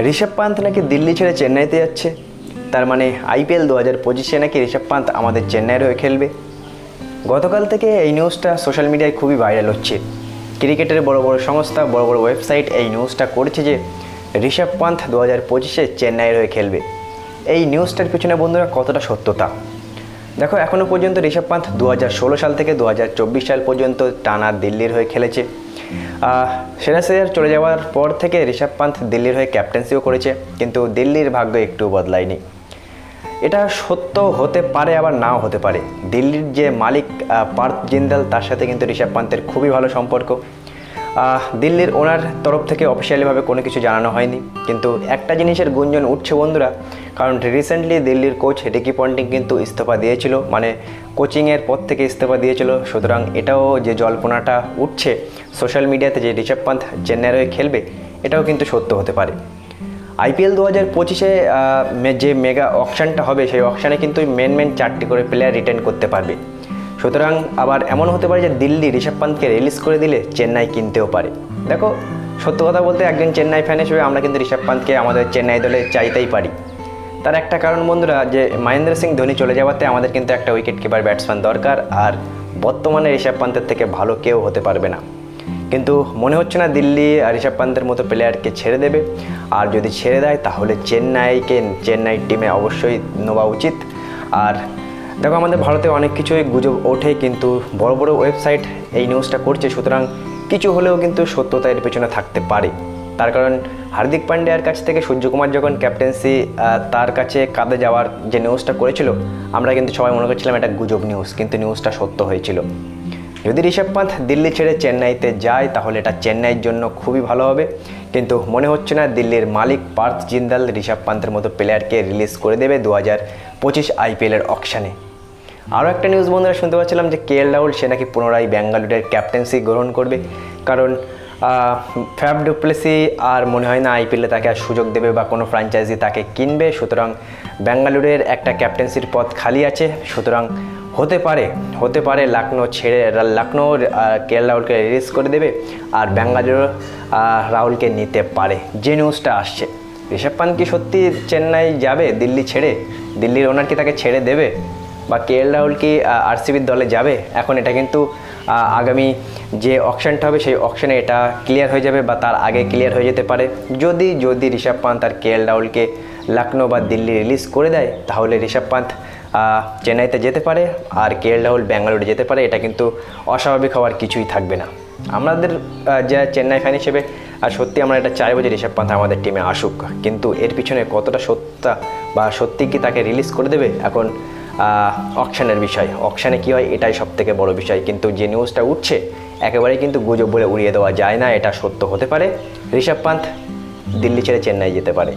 ঋষভ পান্ত নাকি দিল্লি ছেড়ে চেন্নাইতে যাচ্ছে? তার মানে আইপিএল দু হাজার পঁচিশে নাকি ঋষভ পান্ত আমাদের চেন্নাইয়ের হয়ে খেলবে? গতকাল থেকে এই নিউজটা সোশ্যাল মিডিয়ায় খুবই ভাইরাল হচ্ছে। ক্রিকেটের বড় বড় সংস্থা, বড় বড় ওয়েবসাইট এই নিউজটা করছে যে ঋষভ পান্ত দু হাজার পঁচিশে চেন্নাইয়ের হয়ে খেলবে। এই নিউজটার পিছনে বন্ধুরা কতটা সত্যতা? দেখো এখনও পর্যন্ত ঋষভ পান্থ দু হাজার ষোলো সাল থেকে দু হাজার চব্বিশ সাল পর্যন্ত টানা দিল্লির হয়ে খেলেছে। সেরা সিরিয়ার চলে যাওয়ার পর থেকে ঋষভ পান্থ দিল্লির হয়ে ক্যাপ্টেন্সিও করেছে, কিন্তু দিল্লির ভাগ্য একটু বদলায়নি। এটা সত্য হতে পারে, আবার নাও হতে পারে। দিল্লির যে মালিক পার্থ জিন্দাল, তার সাথে কিন্তু ঋষভ পান্তের খুবই ভালো সম্পর্ক। দিল্লির ওনার তরফ থেকে অফিসিয়ালিভাবে কোনো কিছু জানানো হয়নি। কিন্তু একটা জিনিসের গুঞ্জন উঠছে বন্ধুরা, কারণ রিসেন্টলি দিল্লির কোচ রিকি পন্টিং কিন্তু ইস্তফা দিয়েছিল মানে কোচিংয়ের পর থেকে ইস্তফা দিয়েছিল। সুতরাং এটাও যে জল্পনাটা উঠছে সোশ্যাল মিডিয়াতে যে ঋষভ পান্থ চেন্নাইয়ের হয়ে খেলবে, এটাও কিন্তু সত্য হতে পারে। আইপিএল দু হাজার পঁচিশে যে মেগা অকশানটা হবে, সেই অকশানে কিন্তু মেন মেন চারটি করে প্লেয়ার রিটার্ন করতে পারবে। সুতরাং আবার এমন হতে পারে যে দিল্লি ঋষভ পান্তকে রিলিজ করে দিলে চেন্নাই কিনতেও পারে। দেখো, সত্য কথা বলতে একজন চেন্নাই ফ্যান হিসেবে আমরা কিন্তু ঋষভ পান্তকে আমাদের চেন্নাই দলে চাইতেই পারি। তার একটা কারণ বন্ধুরা, যে মহেন্দ্র সিং ধোনি চলে যাওয়াতে আমাদের কিন্তু একটা উইকেট কিপার ব্যাটসম্যান দরকার, আর বর্তমানে ঋষভ পান্তের থেকে ভালো কেউ হতে পারবে না। কিন্তু মনে হচ্ছে না দিল্লি আর ঋষভ পান্তের মতো প্লেয়ারকে ছেড়ে দেবে। আর যদি ছেড়ে দেয়, তাহলে চেন্নাইকে, চেন্নাই টিমে অবশ্যই নেওয়া উচিত। আর দেখো, আমাদের ভারতে অনেক কিছুই গুজব ওঠে, কিন্তু বড় বড় ওয়েবসাইট এই নিউজটা করছে, সুতরাং কিছু হলেও কিন্তু সত্যতা এর পেছনে থাকতে পারে। তার কারণ, হার্দিক পান্ডিয়ার কাছ থেকে সূর্যকুমার যখন ক্যাপ্টেন্সি তার কাছে কাঁধে যাওয়ার যে নিউজটা করেছিল, আমরা কিন্তু সবাই মনে করছিলাম এটা গুজব নিউজ, কিন্তু নিউজটা সত্য হয়েছিল। যদি ঋষভ পান্থ দিল্লি ছেড়ে চেন্নাইতে যায়, তাহলে এটা চেন্নাইয়ের জন্য খুবই ভালো হবে। কিন্তু মনে হচ্ছে না, দিল্লির মালিক পার্থ জিন্দাল ঋষভ পান্থের মতো প্লেয়ারকে রিলিজ করে দেবে দু হাজার পঁচিশ আইপিএলের অকশানে আরও একটা নিউজ বন্ধুরা শুনতে পাচ্ছিলাম যে কে এল রাহুল সে নাকি পুনরায় ব্যাঙ্গালুরের ক্যাপ্টেন্সি গ্রহণ করবে। কারণ ফ্যাব ডুপ্লেসি আর মনে হয় না আইপিএলে তাকে আর সুযোগ দেবে বা কোনো ফ্র্যাঞ্চাইজি তাকে কিনবে। সুতরাং ব্যাঙ্গালুরের একটা ক্যাপ্টেন্সির পদ খালি আছে। সুতরাং হতে পারে হতে পারে লখনৌ ছেড়ে লখনৌ কে এল রাহুলকে রিলিজ করে দেবে আর ব্যাঙ্গালুরু রাহুলকে নিতে পারে। যে নিউজটা আসছে। ঋষভ পান্ত কি সত্যি চেন্নাই যাবে দিল্লি ছেড়ে? দিল্লির ওনার কি তাকে ছেড়ে দেবে? বা কে এল রাহুল কি আরসিবির দলে যাবে? এখন এটা কিন্তু আগামী যে অকশনটা হবে, সেই অকশনে এটা ক্লিয়ার হয়ে যাবে বা তার আগে ক্লিয়ার হয়ে যেতে পারে। যদি যদি ঋষভ পান্ত আর কে এল রাহুলকে লখনৌ বা দিল্লি রিলিজ করে দেয়, তাহলে ঋষভ পান্ত চেন্নাইতে যেতে পারে আর কে এল রাহুল ব্যাঙ্গালোরে যেতে পারে, এটা কিন্তু অস্বাভাবিক হওয়ার কিছুই থাকবে না। আমাদের যা চেন্নাই ফ্যান হিসেবে আর সত্যি আমরা এটা চাইব যে ঋষভ পান্ত আমাদের টিমে আসুক। কিন্তু এর পিছনে কতটা সত্যতা বা সত্যি কি তাকে রিলিজ করে দেবে? এখন অকশানের বিষয়। অকশানে কী হয়, এটাই সব থেকে বড়ো বিষয়। কিন্তু যে নিউজটা উঠছে একেবারে কিন্তু গুজব বলে উড়িয়ে দেওয়া যায় না, এটা সত্য হতে পারে। ঋষভ পান্থ দিল্লি ছেড়ে চেন্নাই যেতে পারে।